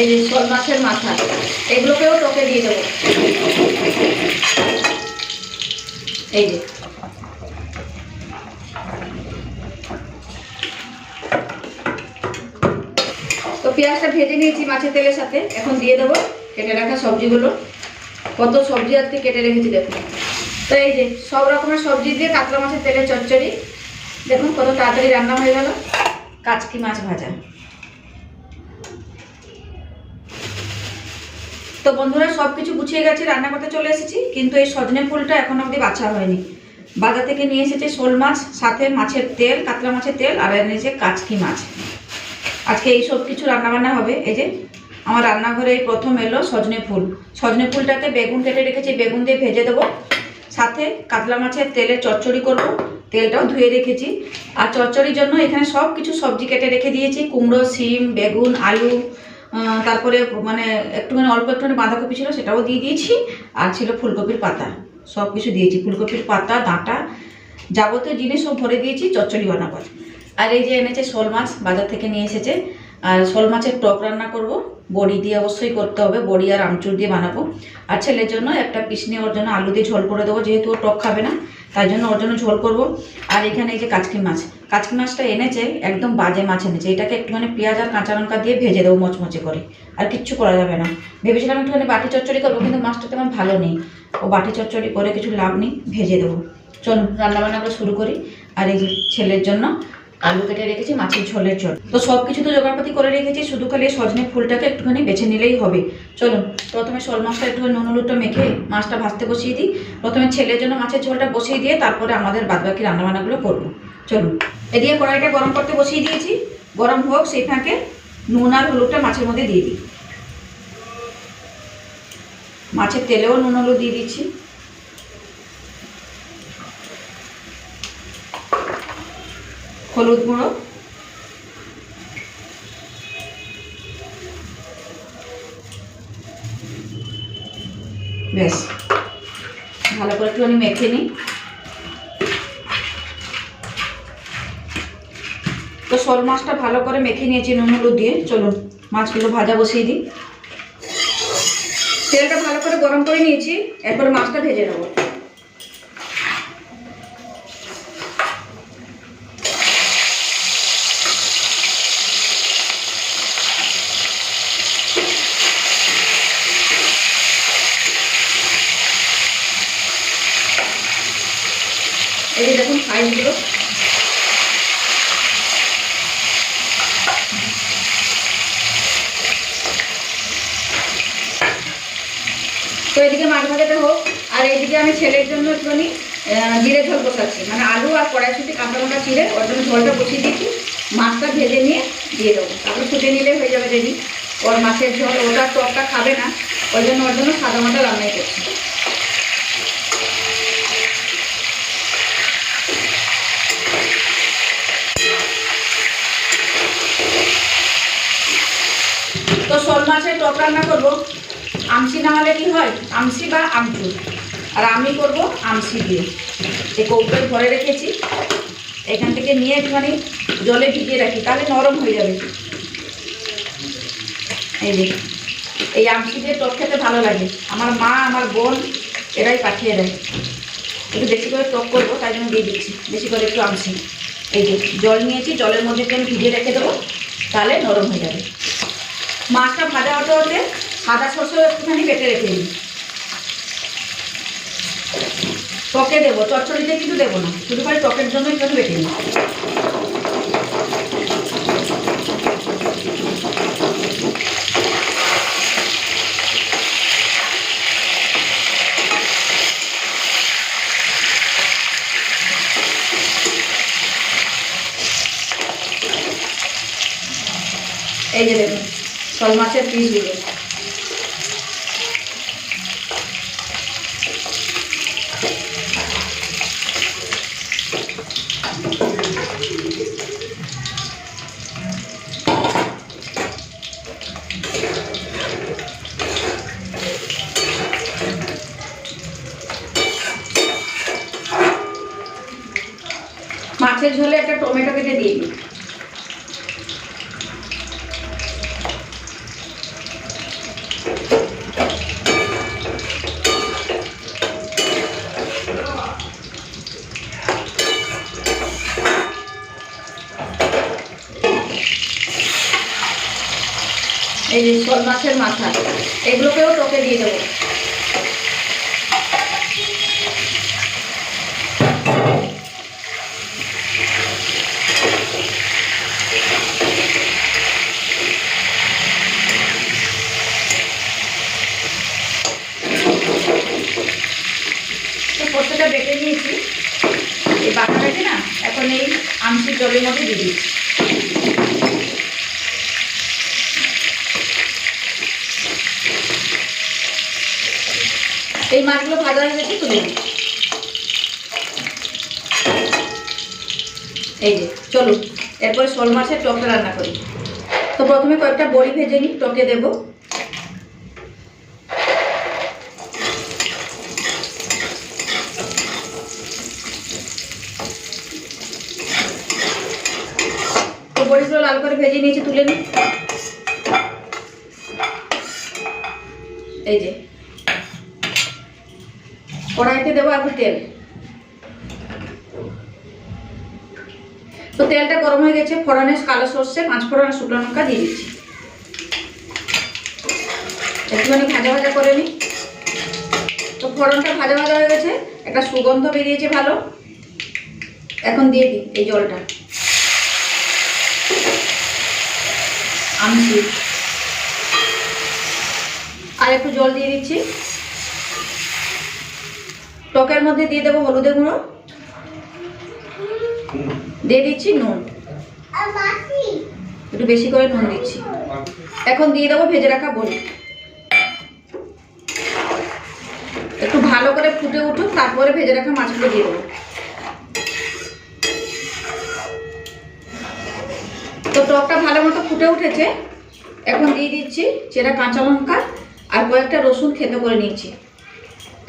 এই যে শোল মাছের মাথা, এগুলোকেও তোকে দিয়ে দেবো। এই যে। তো পেঁয়াজটা ভেজে নিয়েছি মাছের তেলের সাথে, এখন দিয়ে দেবো কেটে রাখা সবজিগুলো। কত সবজি আজকে কেটে রেখেছি দেখুন। তো এই যে, সব রকমের সবজি দিয়ে কাতলা মাছের তেলের চচ্চড়ি। দেখুন কত তাড়াতাড়ি রান্না হয়ে গেল। কাচকি মাছ ভাজা। তো বন্ধুরা সব কিছু গুছিয়ে গেছে রান্না করতে চলে এসেছি, কিন্তু এই সজনে ফুলটা এখন অবধি বাছা হয়নি। বাজার থেকে নিয়ে এসেছে শোল মাছ, সাথে মাছের তেল, কাতলা মাছের তেল, আর এনেছে কাচকি মাছ। আজকে এই সব কিছু রান্নাবান্না হবে, এই যে আমার রান্নাঘরে এই প্রথম এলো সজনে ফুল। সজনে ফুলটাকে বেগুন কেটে রেখেছি, বেগুন দিয়ে ভেজে দেবো। সাথে কাতলা মাছের তেলে চচ্চড়ি করব, তেলটাও ধুয়ে রেখেছি। আর চচ্চড়ির জন্য এখানে সব কিছু সবজি কেটে রেখে দিয়েছি, কুমড়ো সিম বেগুন, আলু তারপরে মানে একটুখানি, অল্প একটুখানি বাঁধাকপি ছিল, সেটাও দিয়ে দিয়েছি। আর ছিল ফুলকপির পাতা সব কিছু দিয়েছি। ফুলকপির পাতা, ডাঁটা, যাবতীয় জিনিস সব ভরে দিয়েছি, চচ্চড়ি বানাবার আর এই যে এনেছে শোল মাছ, বাজার থেকে নিয়ে এসেছে। আর শোল মাছের টক রান্না করব। বড়ি দিয়ে অবশ্যই করতে হবে। বড়ি আর আমচুর দিয়ে বানাবো। আর ছেলের জন্য একটা পিস নিয়ে ওর জন্য আলু দিয়ে ঝোল করে দেবো, যেহেতু ও টক খাবে না। তাই জন্য ওর জন্য ঝোল করব। আর এখানে এই যে কাচকি মাছ, কাচকি মাছটা এনেছে, একদম বাজে মাছ এনেছে। এটাকে একটুখানি পেঁয়াজ আর কাঁচা লঙ্কা দিয়ে ভেজে দেবো মচমচে করে। আর কিচ্ছু করা যাবে না। ভেবেছিলাম একটুখানি বাটি চচ্চড়ি করব, কিন্তু মাছটা তেমন ভালো নেই। ও বাটি চচ্চড়ি করে কিছু লাভ নেই, ভেজে দেবো। চলুন, রান্নাবান্নাগুলো শুরু করি। আর এই ছেলের জন্য আলু কেটে রেখেছি, মাছের ঝোলের জল তো সব কিছু তো জোগাড়পাতি করে রেখেছি, শুধু খালি সজনে ফুলটাকে একটুখানি বেছে নিলেই হবে। চলুন প্রথমে শোল মাছটা একটু নুন হলুদটা মেখে মাছটা ভাজতে বসিয়ে দিই। প্রথমে ছেলের জন্য মাছের ঝোলটা বসিয়ে দিয়ে তারপরে আমাদের বাদবাকি রান্নাবান্নাগুলো করব। চলুন এদিকে কড়াইটা গরম করতে বসিয়ে দিয়েছি। গরম হোক, সেই ফাঁকে নুন আর হলুদটা মাছের মধ্যে দিয়ে দিই। মাছের তেলেও নুন হলুদ দিয়ে দিচ্ছি। হলুদ গুঁড়ো। ব্যাস ভালো করে একটু আমি মেখে নিই। তো শোল মাছটা ভালো করে মেখে নিয়েছি নুন হলুদ দিয়ে। চলুন, মাছগুলো ভাজা বসিয়ে দিই। তেলটা ভালো করে গরম করে নিয়েছি, এরপর মাছটা ভেজে নেব এই যে দেখুন সাইজগুলো তো এদিকে মাছ ভাজাটা হোক, আর এইদিকে আমি ছেলের জন্য একটুখানি জিরে ঝোল বসাচ্ছি। মানে আলু আর কড়াইশুটি, কাঁচা লঙ্কা চিড়ে ওর জন্য ঝোলটা বসিয়ে দিয়েছি মাছটা ভেজে নিয়ে দিয়ে দেবো। তারপরে ফুটে নিলে হয়ে যাবে রেডি ওর মাছের ঝোল, ওটা টকটা খাবে না, ওই জন্য ওর জন্য সাদা মাটা রান্নাই করছি। তো শোল মাছের টক রান্না করব। আমসি না হলে কি হয়? আমসি বা আমচুর। আর আমি করব আমসি দিয়ে। এই কৌটোয় ভরে রেখেছি। এখান থেকে নিয়ে একটুখানি জলে ভিজিয়ে রাখি, তাহলে নরম হয়ে যাবে। এই যে এই আমসি দিয়ে টক খেতে ভালো লাগে। আমার মা, আমার বোন, এরাই পাঠিয়ে দেয়। একটু বেশি করে টক করব, তাই জন্য দিয়ে দিচ্ছি। বেশি করে একটু আমসি। এই যে, জল নিয়েছি, জলের মধ্যে একটু আমি ভিজিয়ে রেখে দেবো, তাহলে নরম হয়ে যাবে। মাছটা ভাজা হতে হতে সাদা শস্য একটুখানি কেটে রেখে দিই। টকে দেবো, চচ্চড়িতে কিন্তু দেবো না, শুধু খালি টকের জন্য একটু বেটে নিই। এই যে দেখুন, শোল মাছের পিসগুলো একটা টমেটো কেটে দিয়ে দিই। এই শোল মাছের মাথা এগুলোকেও টোকে দিয়ে দেবো। মধ্যে দিয়ে দিচ্ছি এই মাছগুলো ভাজা হয়ে গেছে, তুলে এই যে চলুন এরপরে শোল মাছের টকটা রান্না করি। তো প্রথমে কয়েকটা বড়ি ভেজে নিই, টকে দেবো তো বড়িগুলো লাল করে ভেজে নিয়েছি তুলে নিই এই যে। কড়াইতে দেবো এখন তেল। তো তেলটা গরম হয়ে গেছে, ফোড়নে কালো সর্ষে, পাঁচ ফোড়ন শুকনো লঙ্কা দিয়ে দিচ্ছি। একটুখানি ভাজা ভাজা করে নিই তো ফোড়নটা ভাজা ভাজা হয়ে গেছে, একটা সুগন্ধ বেরিয়েছে ভালো। এখন দিয়ে দিই এই জলটা। আমসি আর একটু জল দিয়ে দিচ্ছি। টকের মধ্যে দিয়ে দেবো হলুদের গুঁড়ো। দিয়ে দিচ্ছি নুন। একটু বেশি করে নুন দিচ্ছি। এখন দিয়ে দেবো ভেজে রাখা বড়ি। একটু ভালো করে ফুটে উঠুক, তারপরে ভেজে রাখা মাছগুলো দিয়ে দেবো। টকটা ভালো মতো ফুটে উঠেছে। এখন দিয়ে দিচ্ছি চেরা কাঁচা লঙ্কা আর কয়েকটা রসুন খেতে করে নিচ্ছি।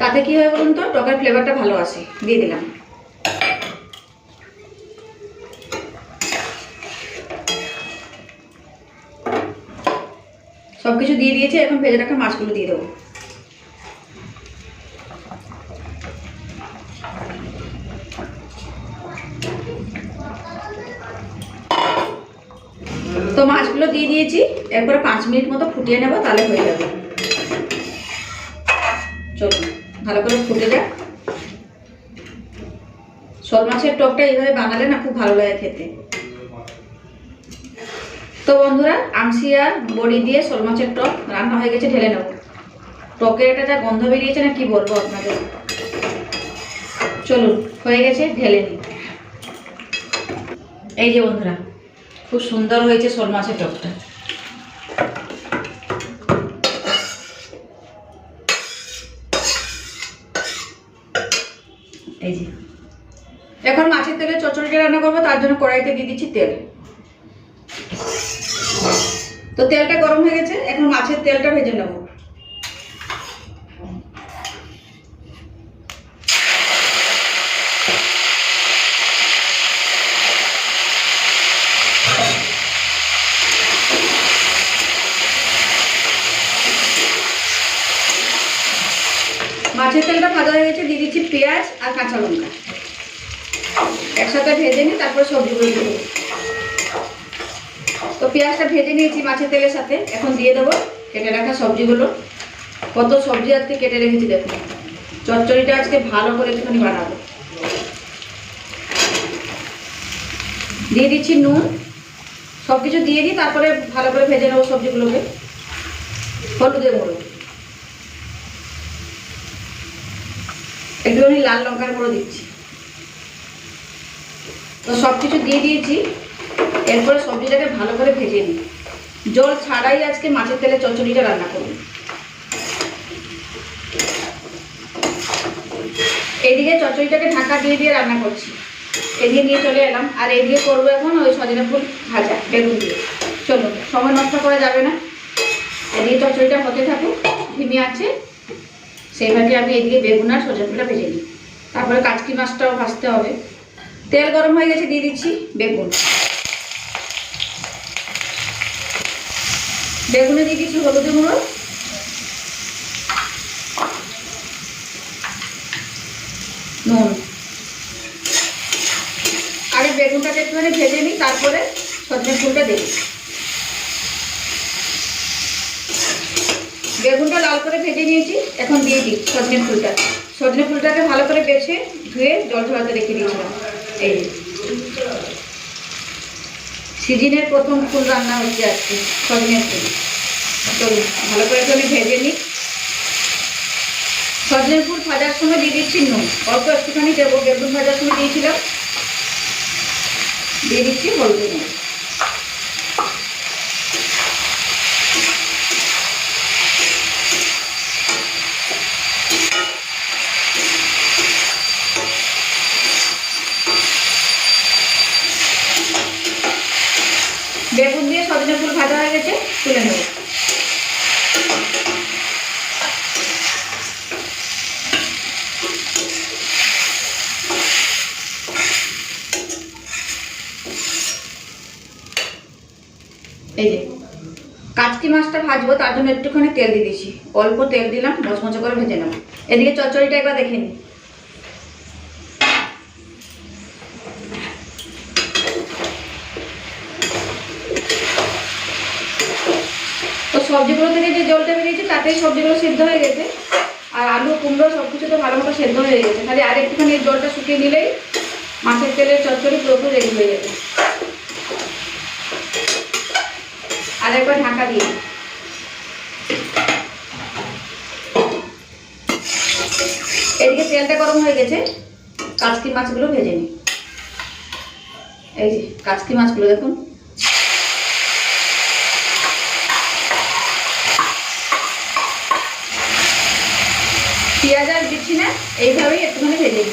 তাতে কি হয় বলুন তো, টকের ফ্লেভারটা ভালো আসে। দিয়ে দিলাম। সব কিছু দিয়ে দিয়েছি, এখন ভেজে রাখা মাছগুলো দিয়ে দেবো তো মাছগুলো দিয়ে দিয়েছি একবারে পাঁচ মিনিট মতো ফুটিয়ে নেব, তাহলে হয়ে যাবে। চলুন ভালো করে ফুটে যাক। শোল মাছের টকটা এইভাবে বানালে না খুব ভালো লাগে খেতে। তো বন্ধুরা আমসি আর বড়ি দিয়ে শোল মাছের টক রান্না হয়ে গেছে, ঢেলে নেব। টকের এটা যা গন্ধ বেরিয়েছে না, কি বলব আপনাদের? চলুন, হয়ে গেছে, ঢেলে নিই। এই যে বন্ধুরা, খুব সুন্দর হয়েছে শোল মাছের টকটা। এখন মাছের তেলে চচড়িটা রান্না করব, তার জন্য কড়াইতে দিয়ে দিচ্ছি তেল। তো তেলটা গরম হয়ে গেছে, এখন মাছের তেলটা ভেজে নেব। মাছের তেলটা ভাজা হয়ে গেছে, দিয়ে দিচ্ছি পেঁয়াজ আর কাঁচা লঙ্কা। একসাথে ভেজে নিই তারপরে সবজিগুলো দেবো। তো পেঁয়াজটা ভেজে নিয়েছি মাছের তেলের সাথে। এখন দিয়ে দেবো কেটে রাখা সবজিগুলো। কত সবজি আজকে কেটে রেখেছি দেখুন। চচ্চড়িটা আজকে ভালো করে একটুখানি বানাবো। দিয়ে দিচ্ছি নুন। সব কিছু দিয়ে দিই তারপরে ভালো করে ভেজে নেব সবজিগুলোকে। হলুদের গুঁড়ো। একটুখানি লাল লঙ্কার গুঁড়ো দিচ্ছি। তো সব কিছু দিয়ে দিয়েছি। এরপরে সবজিটাকে ভালো করে ভেজে নিই। জল ছাড়াই আজকে মাছের তেলে চচ্চড়িটা রান্না করব। এইদিকে চচ্চড়িটাকে ঢাকা দিয়ে দিয়ে রান্না করছি। এদিকে নিয়ে চলে এলাম। আর এদিকে করব এখন ওই সজনে ফুল ভাজা, বেগুন দিয়ে। চলো, সময় নষ্ট করা যাবে না। এদিকে চচ্চড়িটা হতে থাকুক, ধিমি আছে। সেইভাবে আমি এদিকে বেগুন আর সজনে ফুলটা ভেজে নিই। তারপরে কাচকি মাছটাও ভাজতে হবে। তেল গরম হয়ে গেছে, দিয়ে দিচ্ছি বেগুন। বেগুনে দিয়ে দিচ্ছি হলুদের গুঁড়ো। নুন। আগে বেগুনটাকে একটুখানি ভেজে নিই, তারপরে সজনে ফুলটা দেবো। বেগুনটা লাল করে ভেজে নিয়েছি, এখন দিয়ে দিই সজনে ফুলটা। সজনে ফুলটাকে ভালো করে বেছে ধুয়ে জল ঝরাতে রেখে দিয়েছিলাম। সিজনের প্রথম ফুল রান্না হচ্ছে আজকে সজনে ফুল। চলুন ভালো করে একটু ভেজে নিই। সজনে ফুল ভাজার সময় দিয়ে দিচ্ছি নুন। অল্প একটুখানি দেবো, বেগুন ভাজার সময় দিয়েছিলাম। দিয়ে দিচ্ছি হলুদ নুন বেগুন দিয়ে সজনে ফুল ভাজা হয়ে গেছে তুলে নেব এই যে কাচকি মাছটা জন্য একটুখানি তেল দিয়ে দিয়েছি। অল্প তেল দিলাম, মচমচে করে ভেজে নেব। এদিকে চচ্চড়িটা একবার দেখে নিই। তো সবজিগুলো থেকে যে জলটা বেরিয়েছে, তাতেই সবজিগুলো সিদ্ধ হয়ে গেছে। আর আলু, কুমড়ো সব কিছু তো ভালো মতো সেদ্ধ হয়ে গেছে। খালি আর একটুখানি জলটা শুকিয়ে নিলেই মাছের তেলের চচ্চড়ি পুরোপুরি রেডি হয়ে যাবে। আর একবার ঢাকা দিয়ে। এদিকে তেলটা গরম হয়ে গেছে, কাচকি মাছগুলো ভেজে নিই। এই যে কাচকি মাছগুলো দেখুন। পেঁয়াজ আর দিচ্ছি না, এইভাবেই একটুখানি ভেজে দিই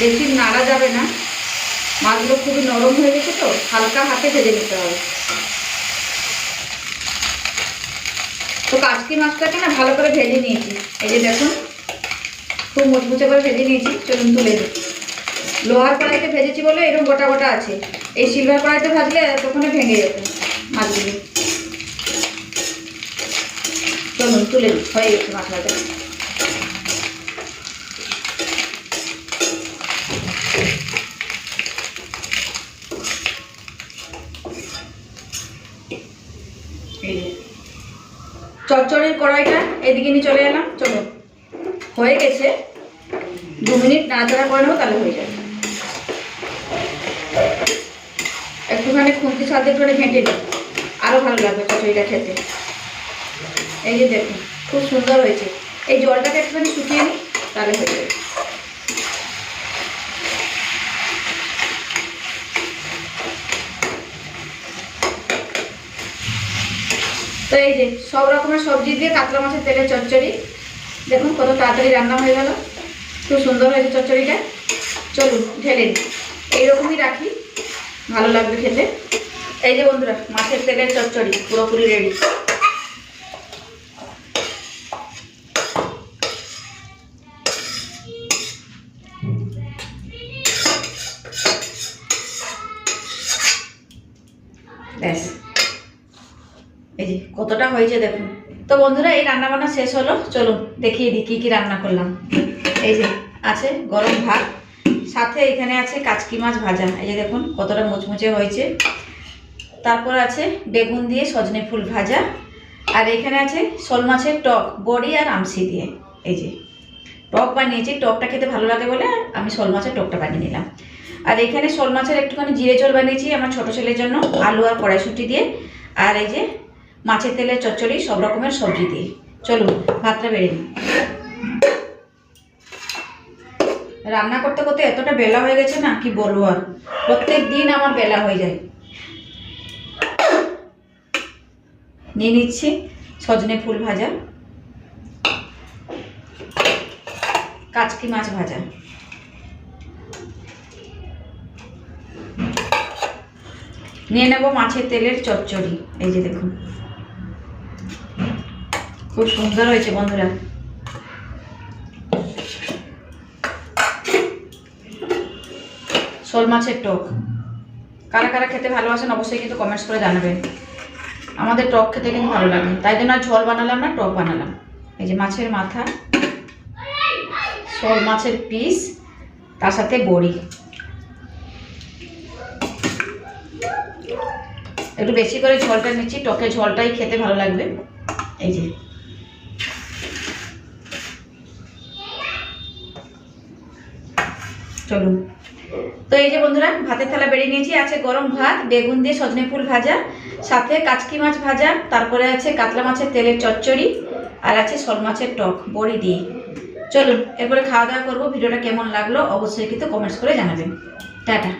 বেশি নাড়া যাবে না। মাছগুলো খুবই নরম হয়ে গেছে তো, হালকা হাতে ভেজে নিতে হবে। তো কাচকি মাছটাকে না ভালো করে ভেজে নিয়েছি। এই যে দেখুন, খুব মুচমুচে করে ভেজে নিয়েছি, চলুন তুলে দিই লোহার কড়াইতে ভেজেছি বলে এরকম গোটা গোটা আছে। এই সিলভার কড়াইতে ভাজলে তখন ভেঙে যেত মাছগুলো। চলুন তুলে দিই হয়ে গেছে মাছ ভাজা এই কড়াইটা এদিকে নিয়ে চলে এলাম, চলো। হয়ে গেছে। দু মিনিট নাড়াচাড়া করে নেব, তাহলে হয়ে যাবে। একটুখানি খুন্তি সাথে করে ঘেঁটে দিই আরও ভালো লাগবে চচ্চড়িটা খেতে। এই যে দেখুন, খুব সুন্দর হয়েছে। এই জলটাকে একটুখানি শুকিয়ে নিই, তাহলে হয়ে যাবে। তো এই যে, সব রকমের সবজি দিয়ে কাতলা মাছের তেলের চচ্চড়ি। দেখুন কত তাড়াতাড়ি রান্না হয়ে গেল। খুব সুন্দর হয়েছে চচ্চড়িটা। চলুন, ঢেলে এইরকমই রাখি। ভালো লাগবে খেতে। এই যে বন্ধুরা, মাছের তেলের চচ্চড়ি, পুরোপুরি রেডি ব্যাস। এই যে কতটা হয়েছে দেখুন। তো বন্ধুরা, এই রান্না বান্না শেষ হলো। চলুন, দেখিয়ে দিই কী কী রান্না করলাম। এই যে আছে গরম ভাত, সাথে এখানে আছে কাচকি মাছ ভাজা। এই যে দেখুন, কতটা মুচমুচে হয়েছে। তারপর আছে বেগুন দিয়ে সজনে ফুল ভাজা। আর এখানে আছে শোল মাছের টক, বড়ি আর আমসি দিয়ে। এই যে টক বানিয়েছি, টকটা খেতে ভালো লাগে বলে আমি শোল মাছের টকটা বানিয়ে নিলাম। আর এখানে শোল মাছের একটুখানি জিরে জল বানিয়েছি আমার ছোটো ছেলের জন্য, আলু আর কড়াইশুটি দিয়ে। আর এই যে মাছের তেলের চচ্চড়ি, সব রকমের সবজি দিয়ে। চলুন, ভাতটা বেড়ে নিই। রান্না করতে করতে এতটা বেলা হয়ে গেছে না, কি বলব আর? প্রত্যেক দিন আমার বেলা হয়ে যায়। নিয়ে নিচ্ছি সজনে ফুল ভাজা। কাচকি মাছ ভাজা। নিয়ে নেব মাছের তেলের চচ্চড়ি, এই যে দেখুন। খুব সুন্দর হয়েছে বন্ধুরা শোল মাছের টক। কারা কারা খেতে ভালোবাসেন অবশ্যই কিন্তু কমেন্টস করে জানাবেন। আমাদের টক খেতে কিন্তু ভালো লাগে। তাই জন্য আর ঝোল বানালাম না, টক বানালাম। এই যে মাছের মাথা, শোল মাছের পিস তার সাথে বড়ি। একটু বেশি করে ঝোলটা নিচ্ছি, টকে ঝোলটাই খেতে ভালো লাগবে। এই যে। চলুন তো এই যে বন্ধুরা, ভাতের থালা বেড়ে নিয়েছি। আছে গরম ভাত, বেগুন দিয়ে সজনে ফুল ভাজা, সাথে কাচকি মাছ ভাজা, তারপরে আছে কাতলা মাছের তেলের চচ্চড়ি, আর আছে শোল মাছের টক, বড়ি দিয়ে। চলুন, এরপরে খাওয়া দাওয়া করব। ভিডিওটা কেমন লাগল অবশ্যই কিন্তু কমেন্টস করে জানাবেন। টাটা।